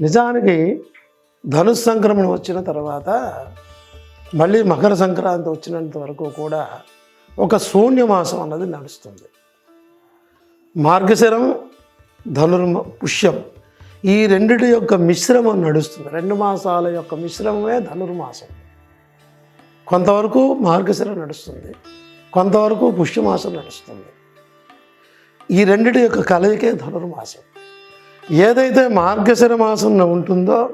నిజానికి ధనుస్ సంక్రమణ వచ్చిన తర్వాత మళ్ళీ మకర సంక్రాంతి వచ్చినంత వరకు కూడా ఒక శూన్యమాసం అన్నది నడుస్తుంది. మార్గశిరం ధనుర్మ పుష్యం ఈ రెండిటి యొక్క మిశ్రమం నడుస్తుంది. రెండు మాసాల యొక్క మిశ్రమమే ధనుర్మాసం. కొంతవరకు మార్గశిరం నడుస్తుంది కొంతవరకు పుష్యమాసం నడుస్తుంది. ఈ రెండిటి యొక్క కలయికే ధనుర్మాసం. ఏదైతే మార్గశిర మాసంలో ఉంటుందో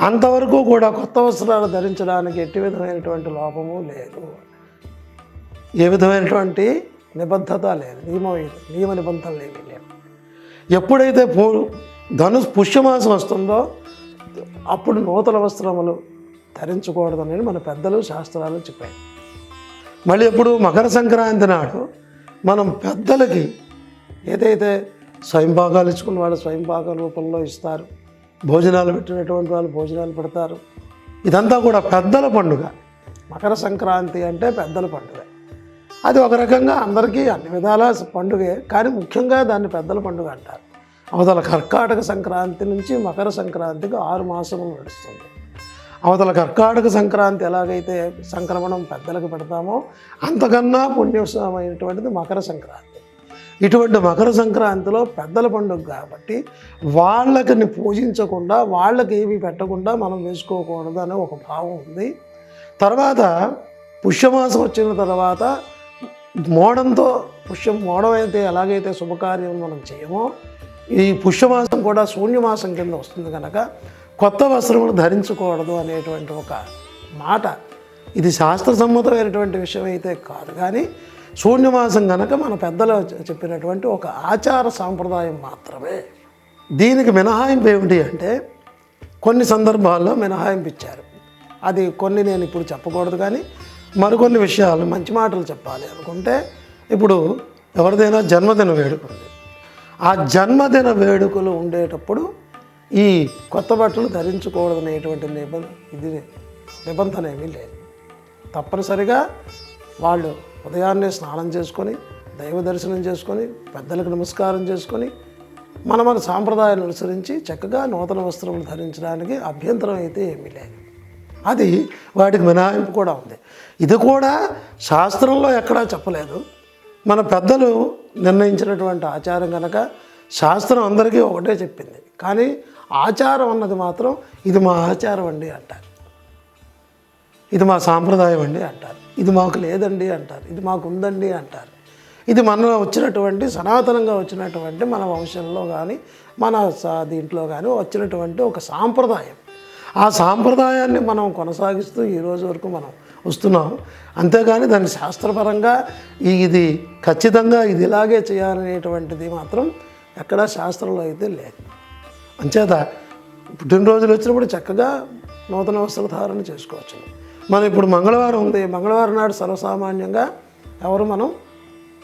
అంతవరకు కూడా కొత్త వస్త్రాలు ధరించడానికి ఎట్టి విధమైనటువంటి లోపము లేదు. ఏ విధమైనటువంటి నిబద్ధత లేదు. నియమం నియమ నిబంధనలు ఏమీ లేవు. ఎప్పుడైతే పూ ధనుస్ పుష్యమాసం వస్తుందో అప్పుడు నూతన వస్త్రములు ధరించకూడదని మన పెద్దలు శాస్త్రాలు చెప్పాయి. మళ్ళీ ఎప్పుడు మకర సంక్రాంతి నాడు మనం పెద్దలకి ఏదైతే స్వయంభాగాలు ఇచ్చుకున్న వాళ్ళు స్వయంభాగాల రూపంలో ఇస్తారు. భోజనాలు పెట్టినటువంటి వాళ్ళు భోజనాలు పెడతారు. ఇదంతా కూడా పెద్దల పండుగ. మకర సంక్రాంతి అంటే పెద్దల పండుగ. అది ఒక రకంగా అందరికీ అన్ని విధాల పండుగే కానీ ముఖ్యంగా దాన్ని పెద్దల పండుగ అంటారు. అవతల కర్కాటక సంక్రాంతి నుంచి మకర సంక్రాంతికి ఆరు మాసములు నడుస్తుంది. అవతల కర్కాటక సంక్రాంతి ఎలాగైతే సంక్రమణం పెద్దలకు పెడతామో అంతకన్నా పుణ్యమైనటువంటిది మకర సంక్రాంతి. ఇటువంటి మకర సంక్రాంతిలో పెద్దల పండుగ కాబట్టి వాళ్ళకి పూజించకుండా వాళ్ళకి ఏమీ పెట్టకుండా మనం వేసుకోకూడదు అనే ఒక భావం ఉంది. తర్వాత పుష్యమాసం వచ్చిన తర్వాత మోడంతో పుష్యం మోడం అయితే ఎలాగైతే శుభకార్యం మనం చేయమో ఈ పుష్యమాసం కూడా శూన్యమాసం కింద వస్తుంది కనుక కొత్త వస్త్రములు ధరించకూడదు అనేటువంటి ఒక మాట ఇది శాస్త్రసమ్మతమైనటువంటి విషయం అయితే కాదు. కానీ శూన్యమాసం కనుక మన పెద్దలు చెప్పినటువంటి ఒక ఆచార సాంప్రదాయం మాత్రమే. దీనికి మినహాయింపు ఏమిటి అంటే కొన్ని సందర్భాల్లో మినహాయింపు ఇచ్చారు అది కొన్ని నేను ఇప్పుడు చెప్పకూడదు కానీ మరికొన్ని విషయాలు మంచి మాటలు చెప్పాలి అనుకుంటే ఇప్పుడు ఎవరిదైనా జన్మదిన వేడుక ఉంది. ఆ జన్మదిన వేడుకలు ఉండేటప్పుడు ఈ కొత్త బట్టలు ధరించకూడదనేటువంటి నిబంధ ఇది నిబంధన ఏమీ లేదు. తప్పనిసరిగా వాళ్ళు ఉదయాన్నే స్నానం చేసుకొని దైవ దర్శనం చేసుకొని పెద్దలకు నమస్కారం చేసుకొని మన మన సాంప్రదాయాన్ని అనుసరించి చక్కగా నూతన వస్త్రములు ధరించడానికి అభ్యంతరం అయితే ఏమీ లేదు. అది వాటికి మినహాయింపు కూడా ఉంది. ఇది కూడా శాస్త్రంలో ఎక్కడా చెప్పలేదు. మన పెద్దలు నిర్ణయించినటువంటి ఆచారం కనుక శాస్త్రం అందరికీ ఒకటే చెప్పింది. కానీ ఆచారం అన్నది మాత్రం ఇది మా ఆచారం అండి అంటారు. ఇది మా సాంప్రదాయం అండి అంటారు. ఇది మాకు లేదండి అంటారు. ఇది మాకు ఉందండి అంటారు. ఇది మనలో వచ్చినటువంటి సనాతనంగా వచ్చినటువంటి మన వంశంలో కానీ మన దీంట్లో కానీ వచ్చినటువంటి ఒక సాంప్రదాయం. ఆ సాంప్రదాయాన్ని మనం కొనసాగిస్తూ ఈ రోజు వరకు మనం వస్తున్నాం. అంతేగాని దాని శాస్త్రపరంగా ఈ- ఇది ఖచ్చితంగా ఇది ఇలాగే చేయాలనేటువంటిది మాత్రం ఎక్కడా శాస్త్రంలో అయితే లేదు. అంచేత పుట్టినరోజులు వచ్చినప్పుడు చక్కగా నూతన వస్త్రధారణ చేసుకోవచ్చు మనం ఇప్పుడు మంగళవారం ఉంది. మంగళవారం నాడు సర్వసామాన్యంగా ఎవరు మనం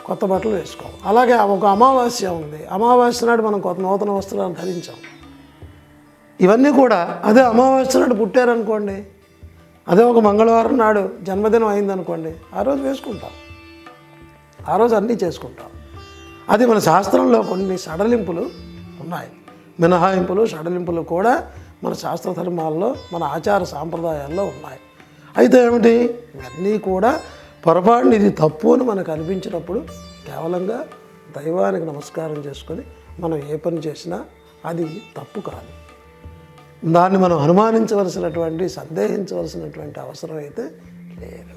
కొత్త బట్టలు వేసుకోం అలాగే ఒక అమావాస్య ఉంది. అమావాస్య నాడు మనం కొత్త నూతన వస్త్రాలు ధరించాం. ఇవన్నీ కూడా అదే అమావాస్య నాడు పుట్టారనుకోండి అదే ఒక మంగళవారం నాడు జన్మదినం అయిందనుకోండి ఆ రోజు వేసుకుంటాం. ఆ రోజు అన్నీ చేసుకుంటాం. అది మన శాస్త్రంలో కొన్ని సడలింపులు ఉన్నాయి. మినహాయింపులు సడలింపులు కూడా మన శాస్త్ర ధర్మాల్లో మన ఆచార సాంప్రదాయాల్లో ఉన్నాయి. అయితే ఏమిటి? ఇవన్నీ కూడా పొరపాటుని ఇది తప్పు అని మనకు అనిపించినప్పుడు కేవలంగా దైవానికి నమస్కారం చేసుకొని మనం ఏ పని చేసినా అది తప్పు కాదు. దాన్ని మనం అనుమానించవలసినటువంటి సందేహించవలసినటువంటి అవసరం అయితే లేదు.